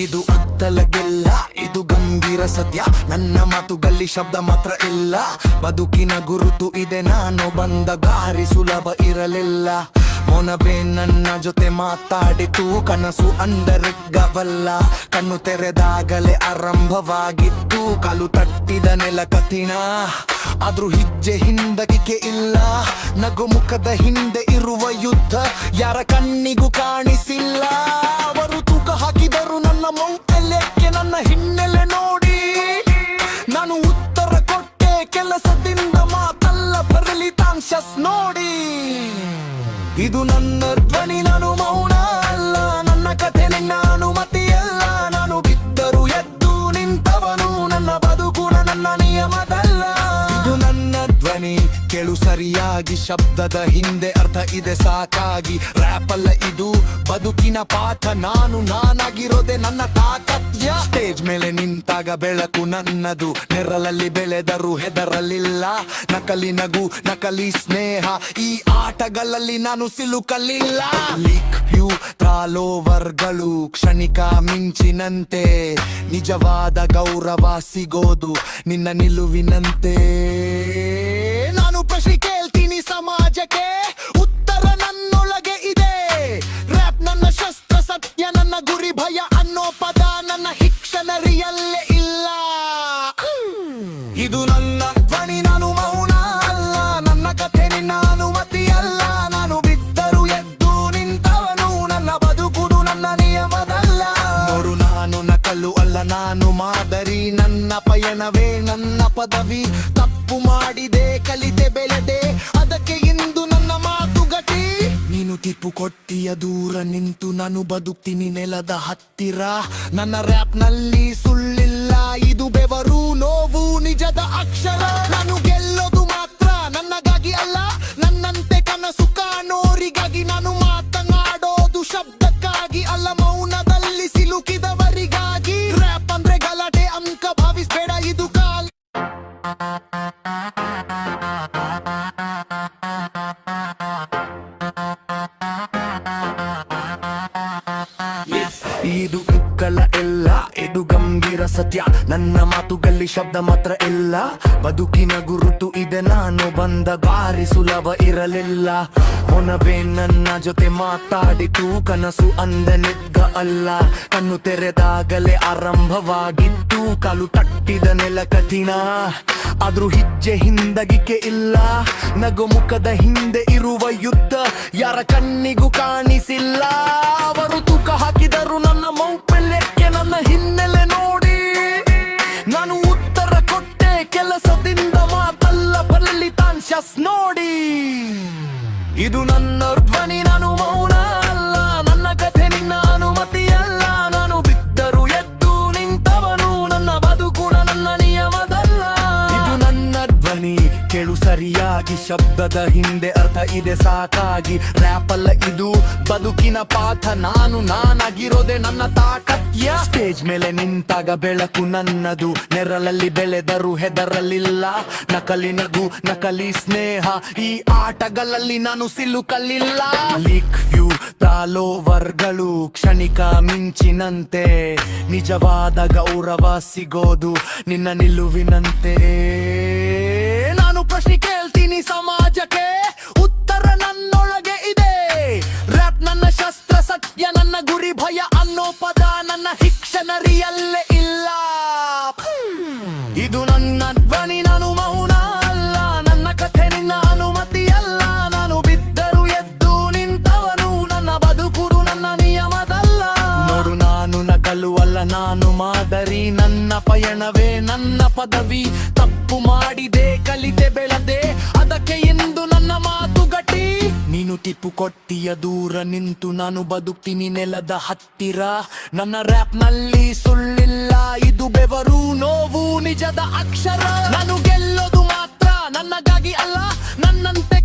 ಇದು ಅತ್ತಲಗೆಲ್ಲ, ಇದು ಗಂಭೀರ ಸದ್ಯ ನನ್ನ ಮಾತುಗಲ್ಲಿ ಶಬ್ದ ಮಾತ್ರ ಇಲ್ಲ. ಬದುಕಿನ ಗುರುತು ಇದೆ, ನಾನು ಬಂದ ದಾರಿ ಸುಲಭ ಇರಲಿಲ್ಲ. ಮೊನಬೆ ನನ್ನ ಜೊತೆ ಮಾತಾಡಿತು ಕನಸು ಅಂದರೆಗ್ಗವಲ್ಲ ಕಣ್ಣು ತೆರೆದಾಗಲೇ ಆರಂಭವಾಗಿತ್ತು. ಕಾಲು ತಟ್ಟಿದ ನೆಲ ಕಠಿಣ. ಆದ್ರೂ ಹಿಜ್ಜೆ ಹಿಂದಗಿಕೆ ಇಲ್ಲ. ನಗು ಮುಖದ ಹಿಂದೆ ಇರುವ ಯುದ್ಧ ಯಾರ ಕಣ್ಣಿಗೂ ಕಾಣಿಸಿಲ್ಲ. ಅವರು ತೂಕ ಹಾಕಿದರು ನನ್ನ ಮೌಲ್ಯಕ್ಕೆ ನನ್ನ ಹಿನ್ನೆಲೆ ನೋಡಿ. ನಾನು ಉತ್ತರ ಕೊಟ್ಟೆ, ಕೆಲಸದಿಂದ ಮಾತಲ್ಲ ಬರಲಿ ತಾಂಶಸ್ ನೋಡಿ. ಇದು ನನ್ನ ಧ್ವನಿ ನಾನು ಮೌನ ಸರಿಯಾಗಿ ಶಬ್ದದ ಹಿಂದೆ ಅರ್ಥ ಇದೆ ಸಾಕಾಗಿ. ರ್ಯಾಪ್ ಅಲ್ಲ ಇದು, ಬದುಕಿನ ಪಾಠ. ನಾನು ನಾನಾಗಿರೋದೆ ನನ್ನ ತಾಕತ್ಯ. ಸ್ಟೇಜ್ ಮೇಲೆ ನಿಂತಾಗ ಬೆಳಕು ನನ್ನದು. ನೆರಳಲ್ಲಿ ಬೆಳೆದರು ಹೆದರಲಿಲ್ಲ. ನಕಲಿ ನಗು, ನಕಲಿ ಸ್ನೇಹ. ಈ ಆಟಗಳಲ್ಲಿ ನಾನು ಸಿಲುಕಲಿಲ್ಲ. ಲಿಕ್ ಯು ತ್ರಾಲೋವರ್ಗಳು ಕ್ಷಣಿಕ ಮಿಂಚಿನಂತೆ. ನಿಜವಾದ ಗೌರವ ಸಿಗೋದು ನಿನ್ನ ನಿಲುವಿನಂತೆ. ಪದವಿ ತಪ್ಪು ಮಾಡಿದೆ, ಕಲಿತೆ, ಬೆಳೆದೆ. ಅದಕ್ಕೆ ಇಂದು ನನ್ನ ಮಾತುಗಟಿ ನೀನು ತಿಪ್ಪು ಕೊಟ್ಟಿಯ ದೂರ ನಿಂತು ನಾನು ಬದುಕ್ತೀನಿ ನೆಲದ ಹತ್ತಿರ. ನನ್ನ ರ್ಯಾಪ್ನಲ್ಲಿ ಸುಳ್ಳಿಲ್ಲ, ಇದು ಬೆವರು ನೋವು, ನಿಜದ ಅಕ್ಷರ. ನಾನು ಗೆಲ್ಲೋದು ಮಾತ್ರ ನನ್ನಗಾಗಿ ಅಲ್ಲ, ನನ್ನಂತೆ ಕನಸು ಕಾಣೋರಿಗಾಗಿ ನಾನು ಮಾತನಾಡೋದು ಇದು ಕುಕ್ಕಲ ಇಲ್ಲ, ಇದು ಗಂಭೀರ ಸತ್ಯ. ನನ್ನ ಮಾತುಗಲ್ಲಿ ಶಬ್ದ ಮಾತ್ರ ಇಲ್ಲ. ಬದುಕಿನ ಗುರುತು ಇದೆ, ನಾನು ಬಂದ ಬಾರಿ ಸುಲಭ ಇರಲಿಲ್ಲ. ಮೊನಬೆ ನನ್ನ ಜೊತೆ ಮಾತಾಡಿತು ಕನಸು ಅಂದ ನಿದ್ದ ಅಲ್ಲ. ಕಣ್ಣು ತೆರೆದಾಗಲೇ ಆರಂಭವಾಗಿತ್ತು, ಕಾಲು ತಟ್ಟಿದ ನೆಲ ಕಠಿಣ ಆದ್ರೂ ಹಿಜ್ಜೆ ಹಿಂದಗಿಕೆ ಇಲ್ಲ. ನಗು ಮುಖದ ಹಿಂದೆ ಇರುವ ಯುದ್ಧ ಯಾರ ಕಣ್ಣಿಗೂ ಕಾಣಿಸಿಲ್ಲ. ಅವರು ತೂಕ ಹಾಕಿದರು ನನ್ನ ಮೌಪಲ್ಯಕ್ಕೆ ನನ್ನ ಹಿನ್ನೆಲೆ ನೋಡಿ. ನಾನು ಉತ್ತರ ಕೊಟ್ಟೆ ಕೆಲಸದಿಂದ ಮಾತಲ್ಲ ಫಲಿತಾಂಶ ನೋಡಿ. ಇದು ನನ್ನ ಧ್ವನಿ, ನಾನು ಸರಿಯಾಗಿ ಶಬ್ದದ ಹಿಂದೆ ಅರ್ಥ ಇದೆ ಸಾಕಾಗಿ. ರ್ಯಾಪ್ ಅಲ್ಲ ಇದು ಬದುಕಿನ ಪಾಠ. ನಾನು ನಾನಾಗಿರೋದೆ ನನ್ನ ತಾಕತ್ಯ. ಸ್ಟೇಜ್ ಮೇಲೆ ನಿಂತಾಗ ಬೆಳಕು ನನ್ನದು. ನೆರಳಲ್ಲಿ ಬೆಳೆದರು ಹೆದರಲಿಲ್ಲ. ನಕಲಿ ನಗು, ನಕಲಿ ಸ್ನೇಹ. ಈ ಆಟಗಳಲ್ಲಿ ನಾನು ಸಿಲುಕಲಿಲ್ಲ ಲಿಕ್ ಯು ತಾಲೋವರ್ಗಳು ಕ್ಷಣಿಕ ಮಿಂಚಿನಂತೆ. ನಿಜವಾದ ಗೌರವ ಸಿಗೋದು ನಿನ್ನ ನಿಲುವಿನಂತೆ. ಮಾದರಿ, ನನ್ನ ಪಯಣವೇ ನನ್ನ ಪದವಿ. ತಪ್ಪು ಮಾಡಿದೆ, ಕಲಿತೆ, ಬೆಳದೆ. ಅದಕ್ಕೆ ಎಂದು ನನ್ನ ಮಾತು ಗಟಿ ನೀನು ಟಿಪ್ಪು ಕೊಟ್ಟಿಯ ದೂರ ನಿಂತು ನಾನು ಬದುಕ್ತೀನಿ ನೆಲದ ಹತ್ತಿರ. ನನ್ನ ರ್ಯಾಪ್ನಲ್ಲಿ ಸುಳ್ಳಿಲ್ಲ, ಇದು ಬೆವರು ನೋವು ನಿಜದ ಅಕ್ಷರ. ನಾನು ಗೆಲ್ಲೋದು ಮಾತ್ರ, ನನ್ನಗಾಗಿ ಅಲ್ಲ, ನನ್ನಂತೆ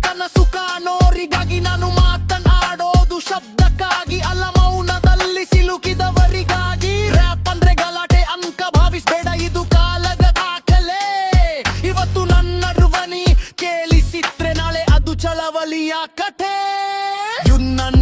none